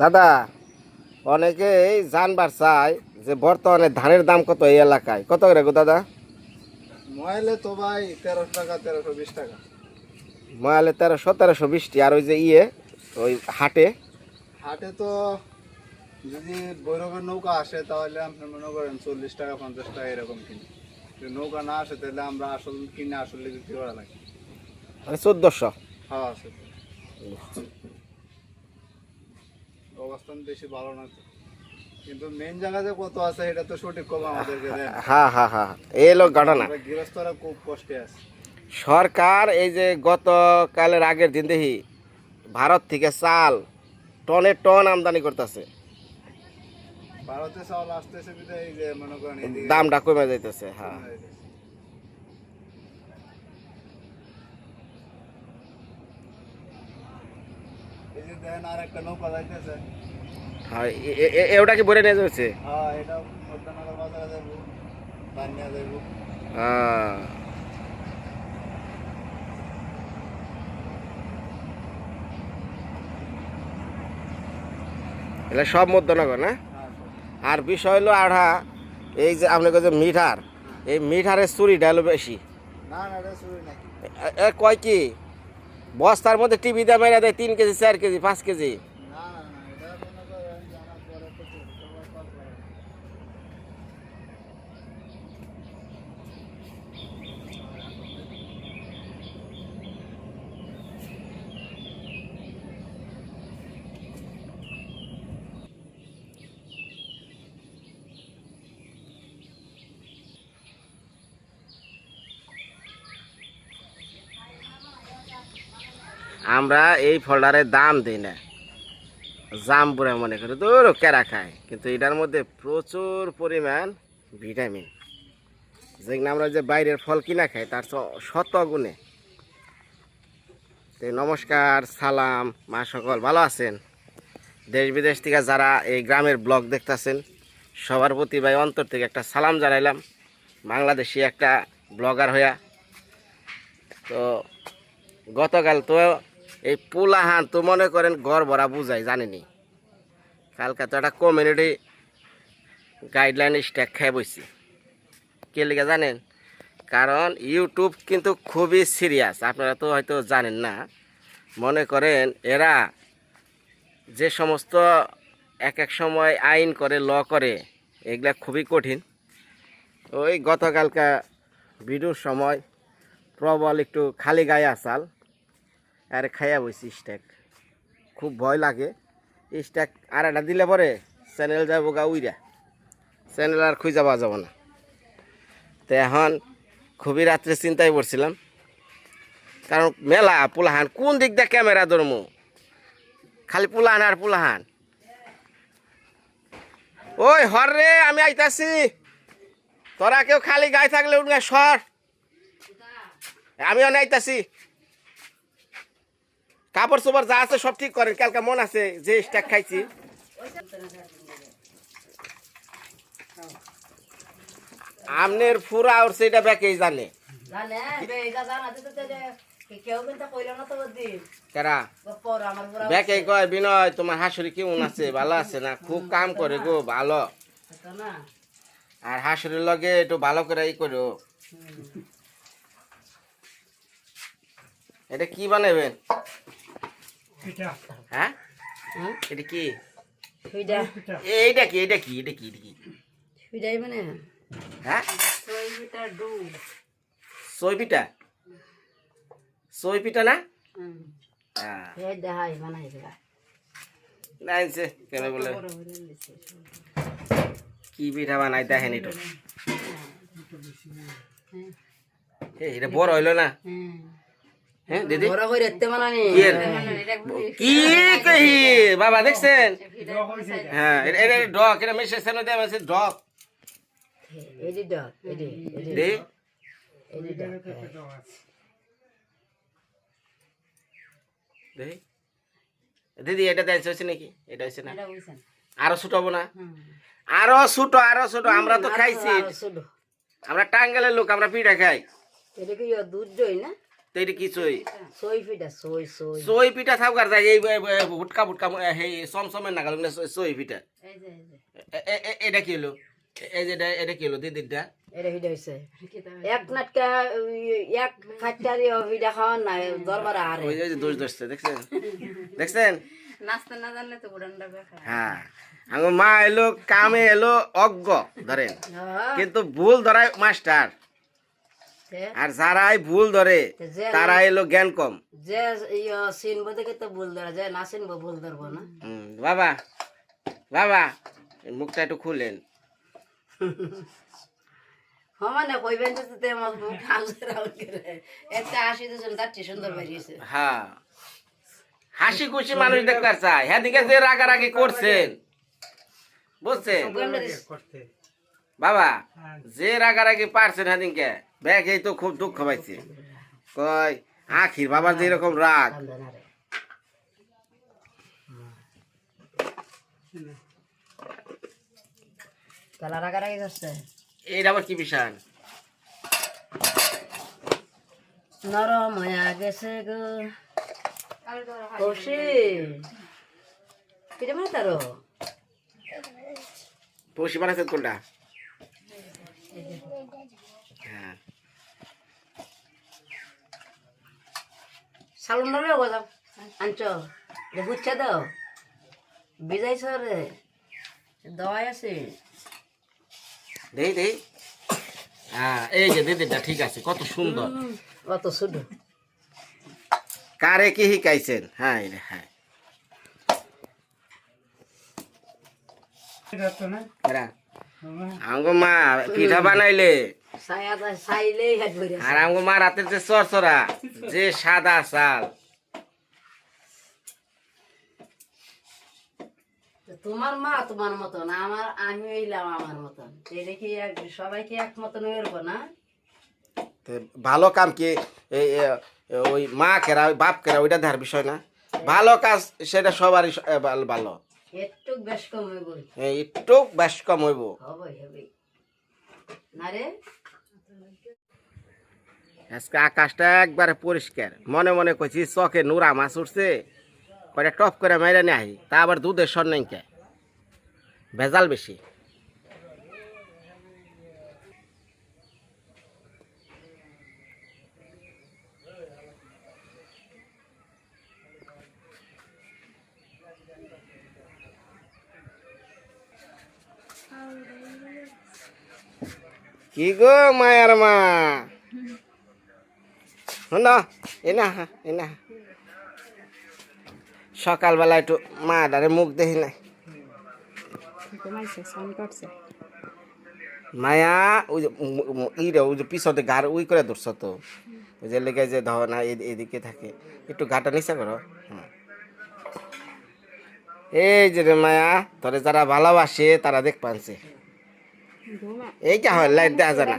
দাদা অনেকেই জানবার চায় যে বর্তমানে ধানের দাম কত এই এলাকায়? কত করে গো দাদা? ময়লে তো ভাই তেরোশো টাকা তেরোশো বিশ টাকা। ময়ালে তেরোশো তেরোশো বিশটি। আর ওই যে ইয়ে ওই হাটে? হাটে তো যদি বৈরবের নৌকা আসে তাহলে আপনি মনে করেন চল্লিশ টাকা পঞ্চাশ টাকা এরকম কিনি। যদি নৌকা না আসে তাহলে আমরা আসল কিনে আসলে বিক্রি করা লাগে? মানে চোদ্দোশো? হ্যাঁ অবস্থান বেশি ভালো না কিন্তু মেন জায়গা যে কত আছে এটা তো সঠিক কম আমাদেরকে হ্যাঁ হ্যাঁ হ্যাঁ এই লোক ঘটনা। গৃহস্থরা খুব কষ্টে আছে। সরকার এই যে গতকালের আগের দিন দেখি ভারত থেকে চাল টনে টন আমদানি করতেছে। ভারতে চাউল আসতেছে দামটা কমে যাইতেছে হ্যাঁ। দেখেন আর একটা নৌকা যাইতেছে। হ্যাঁ ওটা কি ভরে নিয়ে যাচ্ছে হ্যাঁ এটা মধ্যনগর বাজারে যাব বানিয়া যাব হ্যাঁ। এগুলো সব মধ্যনগর না? হ্যাঁ আর বিষয় হলো আড়া এই যে আপনাকে যে মিঠার এই মিঠারের চুরিটা হলো বেশি। না না চুরি কয় কি? বস্তার মধ্যে টিভি দিয়ে দেয় তিন কেজি চার কেজি পাঁচ কেজি না না না এটা মনে করেন জানার পরে তো চুরি সবার পার করে। আমরা এই ফলটারে দাম দিই না। জাম পুরা মনে করি দূর কেরা খায়। কিন্তু এটার মধ্যে প্রচুর পরিমাণ ভিটামিন। যেগুলো আমরা যে বাইরের ফল কিনা খাই, তার শত গুণে। তো নমস্কার, সালাম, মা সকল, ভালো আছেন? দেশ বিদেশ থেকে যারা এই গ্রামের ব্লগ দেখতেছেন, সবার প্রতি ভাই অন্তর থেকে একটা সালাম জানাইলাম। বাংলাদেশি একটা ব্লগার হইয়া। তো গতকাল তো এই পোলাহান তো মনে করেন ঘর ভরা বুঝাই জানেনি? কালকে তো একটা কমিউনিটি গাইডলাইন স্ট্যাক খেয়ে বসছি কে লিগে জানেন? কারণ ইউটিউব কিন্তু খুবই সিরিয়াস আপনারা তো হয়তো জানেন না। মনে করেন এরা যে সমস্ত এক এক সময় আইন করে, ল করে, এগুলা খুবই কঠিন। ওই গতকালকা ভিডিওর সময় প্রবল একটু খালি গায়ে আসাল। আর খাইয়া বইছি স্ট্যাক খুব ভয় লাগে। স্ট্যাক আর একটা দিলে পরে চ্যানেল যাব গা উইরা। চ্যানেল আর খুঁজে পাওয়া যাব না। তো এখন খুবই রাত্রে চিন্তায় পড়ছিলাম। কারণ মেলা পোলাহান, কোন দিক দিয়ে ক্যামেরা ধরমু? খালি পোলাহান আর পোলাহান। ওই হর রে, আমি আইতাছি। তোরা কেউ খালি গায়ে থাকলে উঠবে, সর। আমিও নাইতাছি। কাপড় চোপড় যা আছে সব ঠিক করেন কালকে মন আছে যে স্ট্যাক খাইছি। আমনের ফুরা ওর সেটা ব্যাকেই জানে? ব্যাকে কয় বিনয় তোমার হাসুরি কেমন আছে? ভালো আছে না? খুব কাম করে গো ভালো। আর হাসুরির লগে একটু ভালো করে ই করো। এটা কি বানাবেন হ্যাঁ? হ্যাঁ এটা কি? এইটা কি? এটা কি? এটা কি? এটা কি? সুইডাই মানে? হ্যাঁ? সই পিঠা? সই পিঠা না? হ্যাঁ। এই দেখাই বানাই দিলা নাইছে কেন বলে? কি পিঠা বানাই দেখেন একটু এ, এটা বড় হইল না? বাবা দেখছেন? হ্যাঁ এটা এটা ডক দিদি এটা হচ্ছে নাকি? এটা হচ্ছে না? আরও ছোট হব না? আরও ছোট আরও ছোট আমরা তো খাইছি। আমরা টাঙ্গালের লোক আমরা পিঠা খাই। এটা কি দুধ না? তো এটা কি চই? সই পিঠা সই পিঠা থাকার যায় এই এ, এ, হুটকা ফুটকা এ, সেই নাগাল চই পিঠা। এই এই এটা কি হলো? এই যে এটা- কি হলো? দিদিরটা এটা হিডা হইছে এক নাটকা এক ফাটারি হিডা খাওয়ার নাই দরবারে হারে ওই যে- দোষ দেখছেন? দেখছেন? নাচতে না জানলে তো উড়ানটা বেকার হ্যাঁ আমার মা এলো কামে এলো অজ্ঞ ধরেন কিন্তু ভুল ধরায় মাস্টার আর যারাই ভুল ধরে তারা এলো জ্ঞান কম। যে ইয়ে চিনবো দেখে তো ভুল ধরে যে না চিনবো ভুল ধরবো না। বাবা বাবা মুখটা একটু খুলেন। সমানে কইবেন যে তে আমার মুখ হাউসে রাউন্ড করে। একটা হাসি দিয়েছেন তার চেয়ে সুন্দর বেরিয়েছে হ্যাঁ। হাসি খুশি মানুষ দেখতে চায়। হ্যাঁ দিকে যে রাগারাগি করছেন। বুঝছেন? বাবা যে রাগারাগি পারছেন হ্যাঁ ব্যাগ এই তো খুব দুঃখ পাইছে। কয় আখির বাবার যে এরকম রাগ। এইটা আবার কি বিষয়? নরম হয়ে গেছে গো। খুশি কিরে মানে তারো? কোনটা? হ্যাঁ। সালুন রে গো আনছ রে বুঝছে দাও বিজাইছ রে দওয়াই আছে। দেই দেই। হ্যাঁ এই যে দিদিটা ঠিক আছে কত সুন্দর। অত শুধু কারে কি শিকাইছেন? হ্যাঁ রে, হ্যাঁ। এরা, মা পিঠা বানাইলে। আর আমগো মা রাতের যে চরচরা যে সাদা চাল। তোমার মা তোমার মতন আমার আমি হইলাম আমার মতন। এটা কি এক সবাইকে এক মতন হইব না? ভালো কাম কি ওই মা কেরা ওই বাপ কেরা ওইটা দেখার বিষয় না। ভালো কাজ সেটা সবারই ভালো- একটু বেশ কম হইব। এই একটু বেশ কম হইব। হবই হবই। না রে? আজকে আকাশটা একবারে পরিষ্কার। মনে মনে কইছি চকে নুরা মাছ উঠছে কয়টা টপ করে মেরে নিয়ে আহি, তা আবার দুধের সর নেই কে? ভেজাল বেশি। কি গো মায়ার মা? শোন এনা এনা। সকালবেলা একটু মা ডারে মুখ দেখি নাই। মায়া ওই যে উম, উম, ই রে ওই যে পিছতে গার উই করে ধরছ তো। ওই যে লেগে যে ধর না এদিকে থাকে। একটু গাটা নিচে করো। এই যে রে মায়া তোরে যারা ভালোবাসে তারা দেখ পানছে এইটা হয় লাইট দেওয়া যায় না।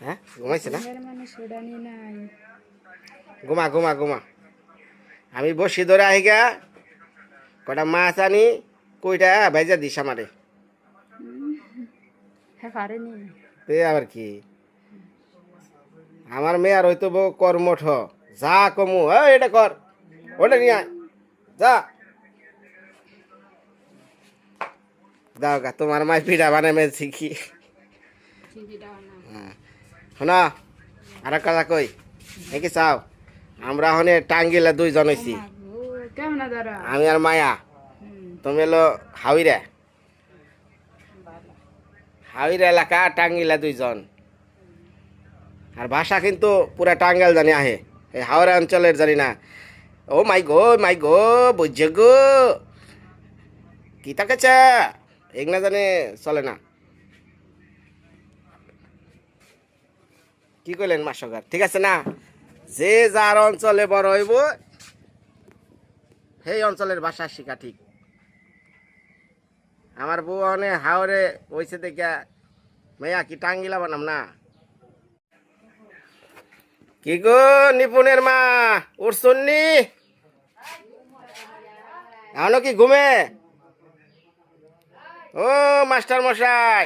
হ্যাঁ? ঘুমাইছে না? ঘুমা ঘুমা ঘুমা। আমি বসি ধরে আহি গা কটা মাছ আনি কইটা ভেজা দিস আমারে। আবার কি? আমার মেয়ে আর হয়তো কর্মঠ। যা কমু এ এটা কর। ওটা নিয়ে যা। দাও গা তোমার মায় পিঠা বানাই মেয়ে শিখি হ্যাঁ। শোনা আর কথা কই নাকি চাও আমরা হনে টাঙ্গিলা দুইজন হইছি। আমি আর মায়া। তুমি এলো হাওড়া হাওড়া এলাকা টাঙ্গিলা দুইজন। আর ভাষা কিন্তু পুরা টাঙ্গাইল জানি আহে। এই হাওড়া অঞ্চলের জানি না। ও মাই গো মাই গো বুঝছ গো। কি তাকাচ্ছে এগুলা জানে চলে না। কি করলেন মাসকার ঠিক আছে না? যে যার অঞ্চলে বড় হইব, সেই অঞ্চলের ভাষা শিখা ঠিক। আমার বউ অনে হাওড়ে ওইসে দেখা মেয়া, কি টাঙ্গিলা বানাম না? কি গো নিপুণের মা উঠছন্নি এখনও কি ঘুমে? ও মাস্টার মশাই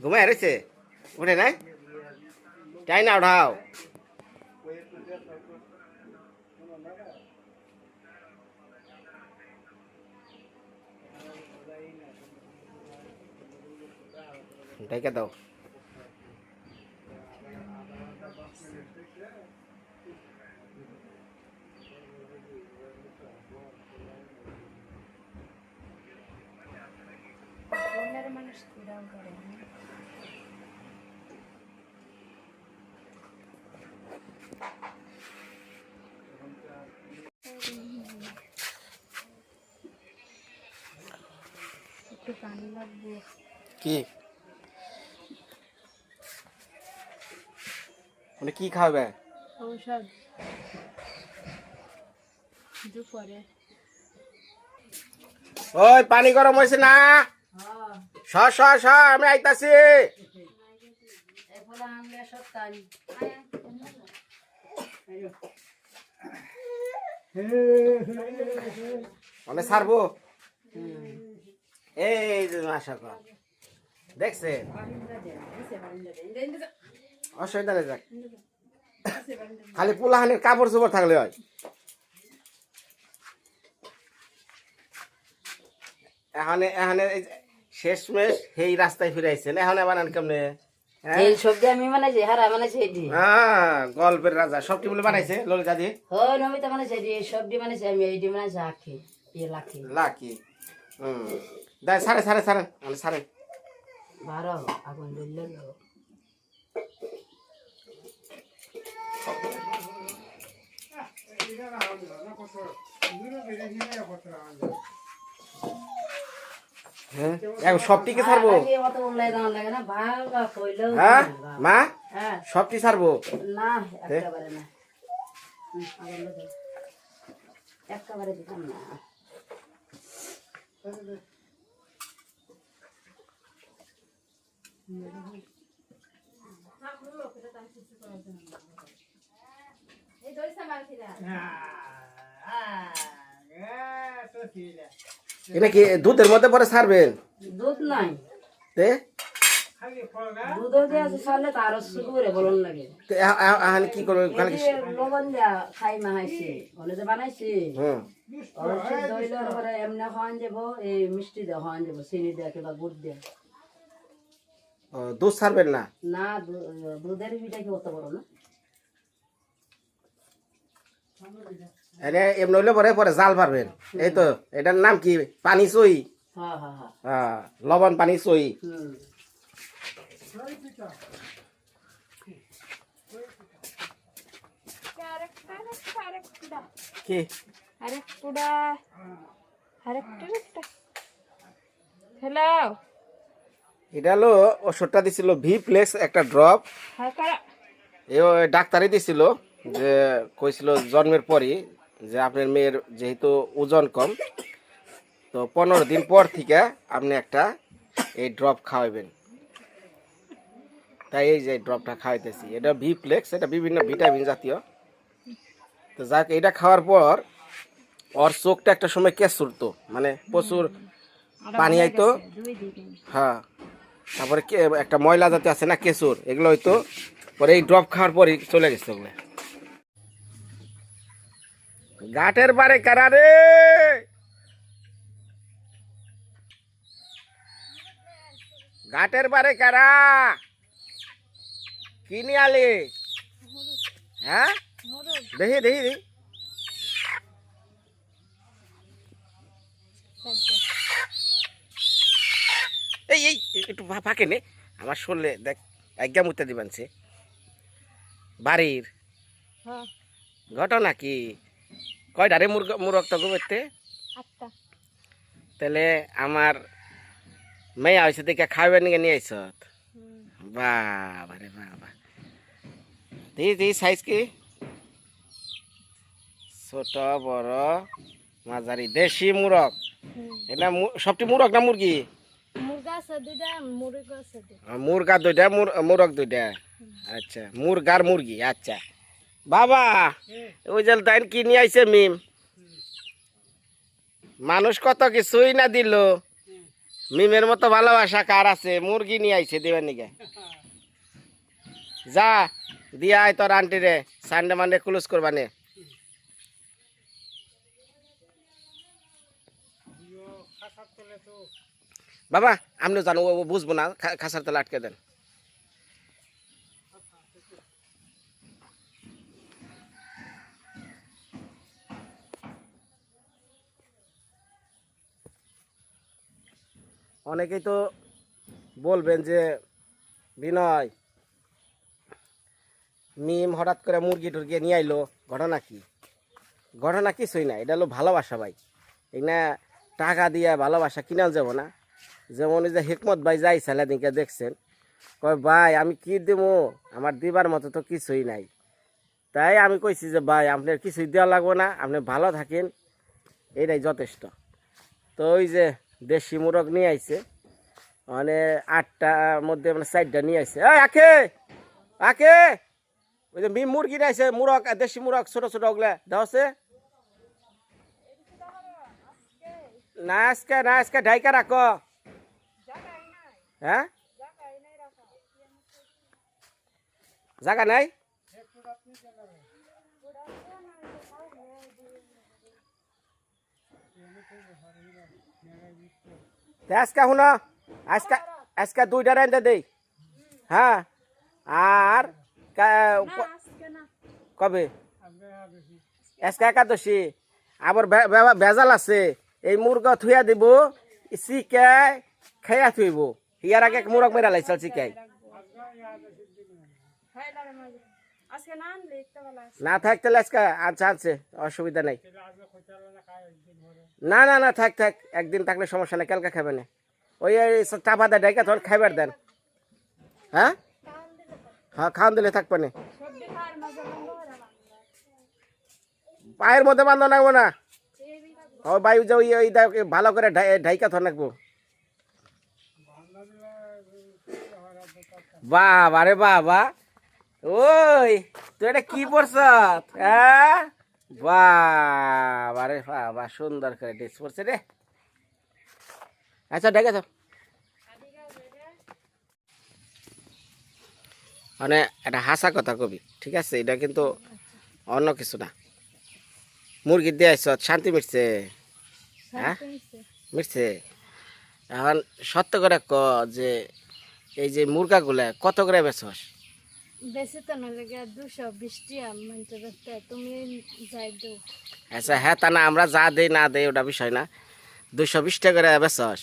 ঘুমায় রয়েছে উঠে নাই তাই না উঠাও ঢেকে দাও কি? মানে কি খাবে? ঔষধ। ওই পানি গরম হয়েছে না? স স স আমি আইতাছি। মানে ছাড়বো? এই যে আশা কর দেখছে অসুবিধা নেই যাক। খালি পোলাহানের কাপড় চোপড় থাকলে হয়। এখানে এখানে শেষমেশ সেই রাস্তায় ফিরে আইছেন। এখন বানান কেমনে হ্যাঁ? এই সবজি আমি বানাইছি হারা বানাইছি এটি। হ্যাঁ, গল্পের রাজা। সবটি বলে বানাইছে ললিতা দি? ও নমিতা বানাইছি এটি এই সবজি বানাইছি আমি এইটি বানাইছি আখি লাখি। লাকি হুম। দাই সারে সারে সারে। আমি সারে। বারো আগুন দিলে হ্যাঁ? সবটিকে ছাড়বো। হ্যাঁ? মা? হ্যাঁ। সবটি ছাড়বো। না। একেবারে দিতাম না। এটা কি দুধের মধ্যে পরে ছাড়বেন দুধ নাই। তে? দুধও দিয়ে আছে সারলে তো আরও সুগুরে বলন লাগে। তে এ- এ- এখন কি করব লবণ দিয়া খাই মাহাইছি ওনে যে বানাইছি। হুম। অবশ্যই পরে এমনি যাব এই মিষ্টি দিয়ে যাব চিনি দিয়ে কিংবা গুড় দিয়ে। দুধ ছাড়বেন না। না দুধের পিঠা কি অত বড় না। এনে এমনি হইলে পরে পরে জাল পারবেন এই তো এটার নাম কি? পানি সই। হ্যাঁ হ্যাঁ হ্যাঁ। লবণ পানি সই। কি? আরেকটা আরেকটা। হ্যালো। এটা হলো ওষুধটা দিছিল ভি প্লেক্স একটা ড্রপ হ্যাঁ ডাক্তারই দিছিল যে কইছিল জন্মের পরই যে আপনার মেয়ের যেহেতু ওজন কম তো পনেরো দিন পর থেকে আপনি একটা এই ড্রপ খাওয়াবেন। তাই এই যে ড্রপটা খাওয়াইতেছি। এটা ভি প্লেক্স এটা বিভিন্ন ভিটামিন জাতীয়। তো যাক এটা খাওয়ার পর ওর চোখটা একটা সময় কেসুরতো মানে প্রচুর পানি আইতো। হ্যাঁ। তারপরে একটা ময়লা জাতীয় আছে না কেশর এগুলো হয়তো পরে এই ড্রপ খাওয়ার পরই চলে গেছে ওগুলো। গাটের বারে কারা রে? গাটের বারে কারা? কি নিয়ে আলি? হ্যাঁ? দেখি দেখি দেখি। এই এই একটু ফাঁকে নে। আমার শুনলে দেখ একদম উত্তর দিবেন সে। বাড়ির হ্যাঁ। ঘটনা কি? কয়টা রে মুরগ তো আটটা। তাহলে আমার মেয়ে হয়েছে দেখে খাবে নিয়ে নিয়ে আইস বাবা রে বাবা। দেখি দেখি সাইজ কি? ছোট বড় মাঝারি দেশি মুরগ। এটা সবটি মুরগ না মুরগি? মুরগা দুইটা মুরগা দুইটা। আচ্ছা মুরগার মুরগি আচ্ছা। বাবা ওই যে তাই কি নিয়ে আইছে মিম? মানুষ কত কিছুই না দিল। মিমের মতো ভালোবাসা কার আছে? মুরগি নিয়ে আইছে দেবেন নিকে যা দিয়া তোর আন্টি রে সানডে মানডে ক্লোজ করবানে। বাবা আপনিও জানো বুঝব না খাসার তলে আটকে দেন। অনেকেই তো বলবেন যে, বিনয়, মিম হঠাৎ করে মুরগি টুরগি নিয়ে আইলো, ঘটনা কি? ঘটনা কিছুই না, এটা হলো ভালোবাসা ভাই। এই না, টাকা দিয়ে ভালোবাসা কিনা যাব না। যেমন এই যে হিকমত ভাই যাই দিনকে দেখছেন, কয়, ভাই, আমি কি দেবো আমার দিবার মতো তো কিছুই নাই। তাই আমি কইছি যে, ভাই, আপনার কিছুই দেওয়া লাগবে না, আপনি ভালো থাকেন, এটাই যথেষ্ট। তো ওই যে দেশি মুরগ নিয়ে আইছে মানে আটটার মধ্যে মানে চারটা নিয়ে আইছে। আখে আখে, ওই যে মি, মুরগি নিয়ে আইছে, মুরগ, দেশি মুরগ, ছোট ছোট ওগুলা দেওয়াছে না, আজকে না, আজকে ঢাইকা রাখো। হ্যাঁ? জায়গা নাই? আজকে শুনো, আজকে আজকে দুইটা রেন্দে দেই। হ্যাঁ? আর কবে? আজকে একাদশী। আবার ভেজাল আছে। এই মুরগা থুয়া দিব চিকাই খাইয়া থুইব। ইয়ার আগে মুরগ মেরা লাইছাল আজকে না না থাকতে আজকে আচ্ছা আছে অসুবিধা নাই। না না না থাক থাক একদিন থাকলে সমস্যা নেই কালকে খাবে না। ওই চাপা দেয় ডাইকা তখন খাইবার দেন। হ্যাঁ? হ্যাঁ খাওয়ান দিলে থাকবে না। পায়ের মধ্যে বান্ধব নাকবো না। ও বায়ু যে ওই ভালো করে ঢাই- ঢাইকা থর নাকবো বাবা রে বাবা। ওই তুই এটা কি পড়ছ হ্যাঁ? বাবা রে বাবা সুন্দর করে ড্রেস পরছে রে। আচ্ছা ডেকে তো মানে একটা হাসা কথা কবি ঠিক আছে? এটা কিন্তু অন্য কিছু না। মুরগি দিয়ে আইস শান্তি মিটছে। হ্যাঁ? মিটছে। এখন সত্য করে ক যে এই যে মুরগাগুলা কত করে বেচস? বেশি তো না লেগে দুশো বিশ টিয়া তুমি যাই দো আচ্ছা হ্যাঁ তা না আমরা যা দেই না দেই ওটা বিষয় না। দুশো বিশ টাকা করে বেচস?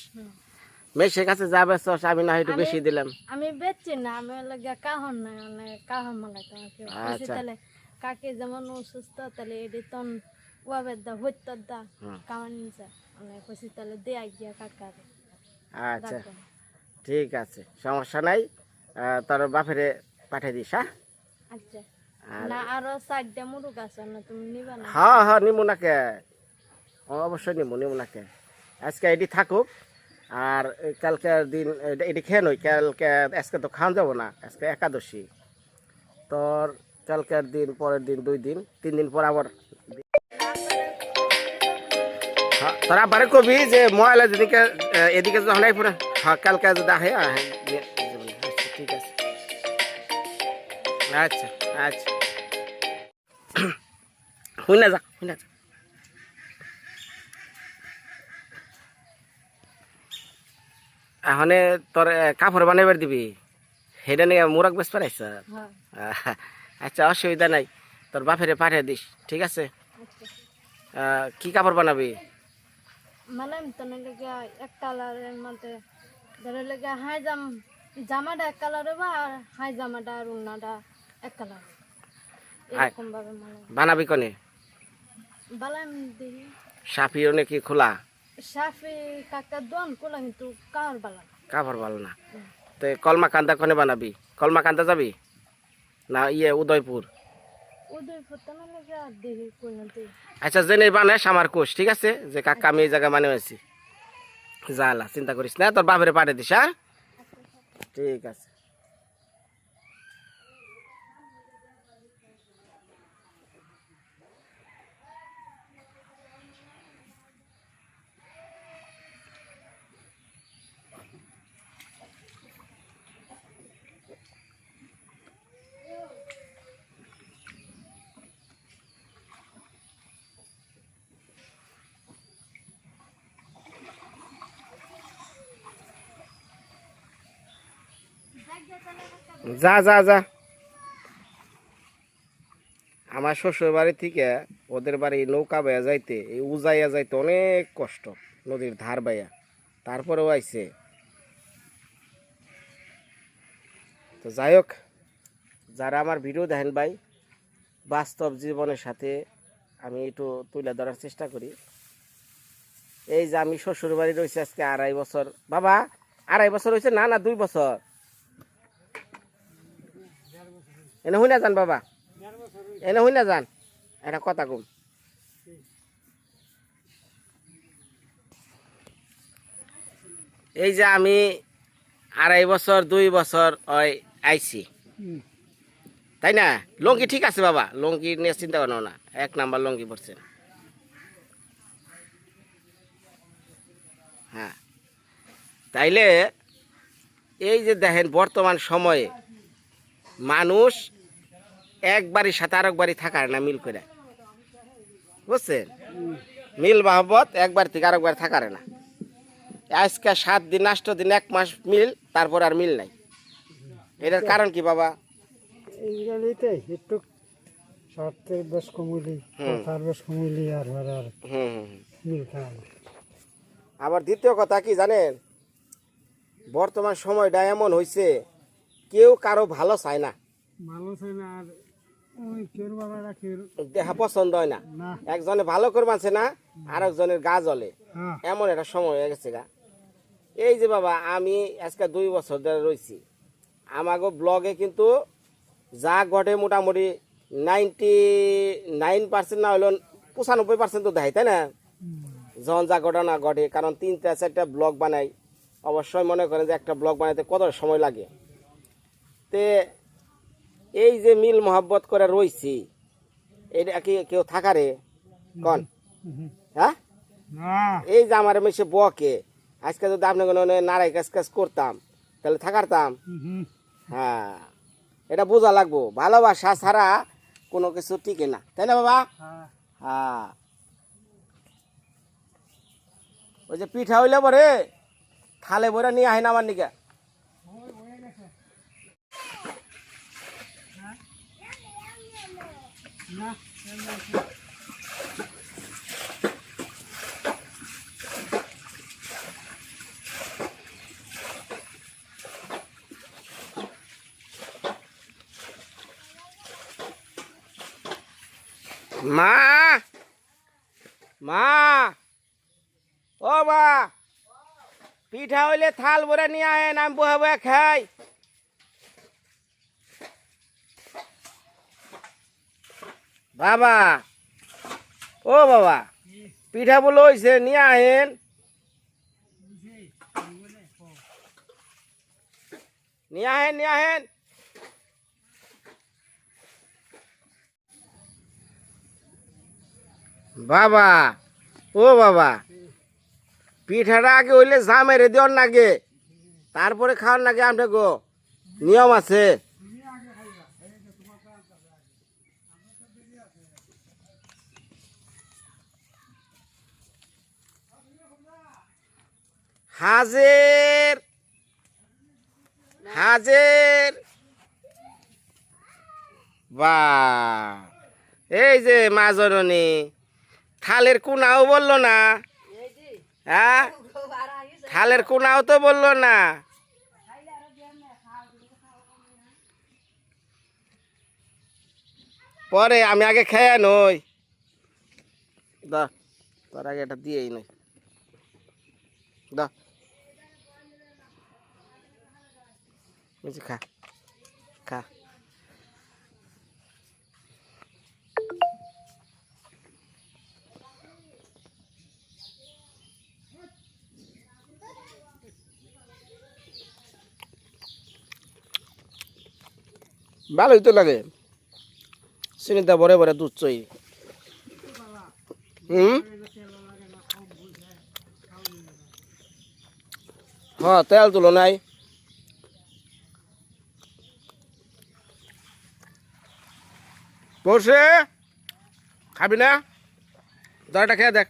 কাছে যা বেচস আমি না একটু বেশি দিলাম। আমি বেচছি না আমি লাগে কাহন না মানে কাহন মালাই তোমাকে। আচ্ছা। কাকে যেমন অসুস্থ তাহলে এটি তন ওয়াবের দা হইতর দা। কামান মানে কইছি তাহলে কাকারে। আচ্ছা। ঠিক আছে সমস্যা নাই। তোর বাপেরে পাঠিয়ে দিস হ্যাঁ? আচ্ছা। না আরও চারটা মুরুগ আছে না তুমি নিবা না? হ্যাঁ হ্যাঁ নিমু নাকে। অবশ্যই নিমু নিমু নাকে। আজকে এটি থাকুক আর কালকে দিন এটা- খেয়ে নই কালকে আজকে তো খাওয়া যাব না আজকে একাদশী। তোর কালকের দিন পরের দিন দুই দিন তিন দিন পর আবার হ্যাঁ, তোরা বারে কবি যে ময়লা যেদিকে এদিকে যখন পুরা হ্যাঁ কালকে যদি আহে। আচ্ছা ঠিক আছে। আচ্ছা আচ্ছা। হুই না যা হুই না যা। এখানে তোর কাপড় বানাইবার দিবি? সেটা নিয়ে মুরগ বেশ পারাইছ হ্যাঁ। আচ্ছা অসুবিধা নাই। তোর বাপেরে পাঠিয়ে দিস ঠিক আছে? আচ্ছা। কি কাপড় বানাবি? মানে তো ধরে লেগে হাই জাম জামাটা এক কালারে বা আর হাই জামাটা আর উন্নাটা এক কালার এরকম ভাবে মানে। বানাবি কনে? বালাম সাফিও নাকি খোলা? সাফি কাকা দন কোলা কিন্তু বালা? কাপড় ভালো না। তো কলমা কান্দা কনে বানাবি? কলমা কান্দা যাবি? না ইয়ে উদয়পুর? আচ্ছা জেনে বানাস আমার কোষ ঠিক আছে? যে কাকা আমি এই জায়গায় মানে আছি জালা চিন্তা করিস না তোর বাপের পাঠিয়ে দিস হ্যাঁ? ঠিক আছে। যা যা যা। আমার শ্বশুর বাড়ি থেকে ওদের বাড়ি নৌকা বাইয়া যাইতে, এই উজাইয়া যাইতে অনেক কষ্ট, নদীর ধার বাইয়া তারপরেও আইছে। তো যাই হোক, যারা আমার ভিডিও দেখেন ভাই, বাস্তব জীবনের সাথে আমি একটু তুলে ধরার চেষ্টা করি। এই যে আমি শ্বশুর বাড়ি রয়েছে আজকে আড়াই বছর। বাবা, আড়াই বছর হয়েছে? না না, দুই বছর। এনে হই না যান বাবা। এনে শুনে না যান এটা কথা কম। এই যে আমি আড়াই বছর দুই বছর ওই আইছি। তাই না? লঙ্কি ঠিক আছে বাবা। লঙ্কি নিয়ে চিন্তা করো না। এক নাম্বার লঙ্কি পড়ছেন হ্যাঁ। তাইলে এই যে দেখেন বর্তমান সময়ে মানুষ এক বাড়ির সাথে আরেক বাড়ি থাকার না মিল করে। বুঝছেন? মিল মহব্বত এক বাড়ি থেকে আরেক বাড়ি থাকার না। আজকে সাত দিন আষ্ট দিন এক মাস মিল তারপর আর মিল নাই। এটার কারণ কি বাবা? একটু স্বার্থের বেশ কমলি কথার বেশ কমলি আর আর আর হুম হুম হুম। মিল আবার দ্বিতীয় কথা কি জানেন? বর্তমান সময়টা এমন হয়েছে কেউ কারও ভালো চায় না। মানুষ হয় না আর দেখা পছন্দ হয় না। একজনে ভালো করে মানছে না আর একজনের গা জ্বলে। হ্যাঁ। এমন একটা সময় হয়ে গেছে গা। এই যে বাবা আমি আজকে দুই বছর ধরে রয়েছি আমাগো ব্লগে কিন্তু যা ঘটে মোটামুটি নাইনটি নাইন পার্সেন্ট না হলেও পঁচানব্বই পার্সেন্ট তো দেখায় তাই না? যখন যা ঘটনা ঘটে কারণ তিনটা চারটা ব্লগ বানাই। অবশ্যই মনে করেন যে একটা ব্লগ বানাইতে কত সময় লাগে। তে এই যে মিল মহাব্বত করে রইছি এটা কি কেউ থাকারে কন? হ্যাঁ? এই যে আমার মেসে বকে আজকে যদি আপনি কোনো নারাই কাজ কাজ করতাম তাহলে থাকারতাম? হ্যাঁ। এটা বোঝা লাগবো ভালোবাসা ছাড়া কোনো কিছু টিকে না। তাই না বাবা? হ্যাঁ। হ্যাঁ। ওই যে পিঠা হইলে পরে থালে বইরা নিয়ে আহেন আমার নিকে। মা মা ও মা পিঠা হইলে থাল ভরে নিয়ে আহেন আমি বহে বহে খাই বাবা। ও বাবা, পিঠা বলে হইছে, নিয়ে আহেন। নিয়ে আহেন নিয়ে আহেন। বাবা, ও বাবা, পিঠাটা আগে হইলে যা মেরে দেওয়ার নাগে, তারপরে খাওয়ার নাগে আমরা গো। নিয়ম আছে। হাজের হাজের। বা, এই যে মা জননী, থালের কুনাও বলল না? হ্যাঁ? থালের কুনাও তো বলল না? পরে আমি আগে খেয়ে নই। দা, তোর আগে এটা দিয়েই নই দা। বুঝি খা খা। ভালোই তো লাগে। চিনিটা বরে বরে দুধ চই। হুম? হ্যাঁ তেল তুলো নাই। বসে। খাবি না? দরটা খেয়ে দেখ।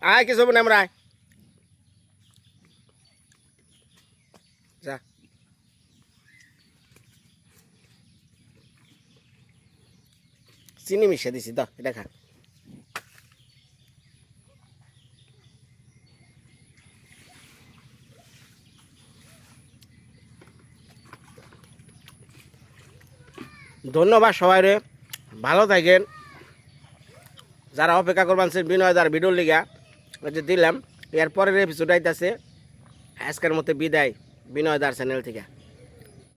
আয়, কিছু হবে না, আমরা আয়। যা। চিনি মিশিয়ে দিছি, দ, এটা খা। ধন্যবাদ সবাই রে ভালো থাকেন। যারা অপেক্ষা করবেন সে বিনয় দার ভিডিও লিগা যে দিলাম। এরপরের এপিসোড আইতাছে। আজকের মতো বিদায়। বিনয় দার চ্যানেল থেকে।